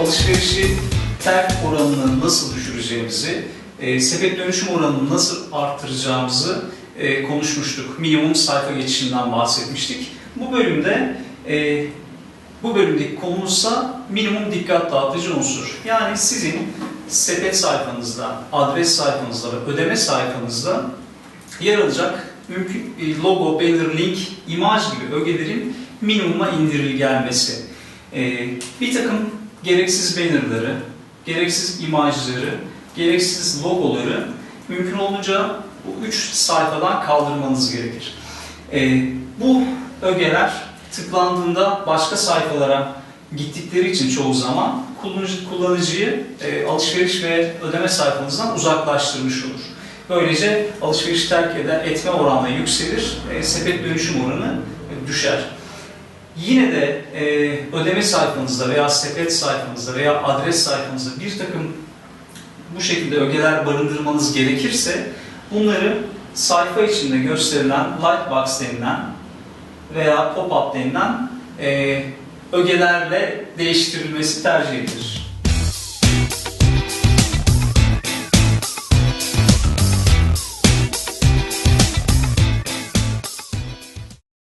alışverişi terk oranını nasıl düşüreceğimizi, e, sepet dönüşüm oranını nasıl arttıracağımızı e, konuşmuştuk. Minimum sayfa geçişinden bahsetmiştik. Bu bölümde e, bu bölümdeki konumuzsa minimum dikkat dağıtıcı unsur. Yani sizin sepet sayfanızda, adres sayfanızda ve ödeme sayfanızda yer alacak mümkün logo, banner, link, imaj gibi ögelerin minimuma indirilgenmesi. E, bir takım gereksiz bannerları, gereksiz imajları, gereksiz logoları mümkün olunca bu üç sayfadan kaldırmanız gerekir. E, bu ögeler tıklandığında başka sayfalara gittikleri için çoğu zaman kullanıcı, kullanıcıyı e, alışveriş ve ödeme sayfanızdan uzaklaştırmış olur. Böylece alışveriş terk eder, etme oranı yükselir, e, sepet dönüşüm oranı e, düşer. Yine de e, ödeme sayfanızda veya sepet sayfanızda veya adres sayfanızda bir takım bu şekilde ögeler barındırmanız gerekirse bunları sayfa içinde gösterilen lightbox denilen veya pop-up denilen e, ögelerle değiştirilmesi tercih edilir.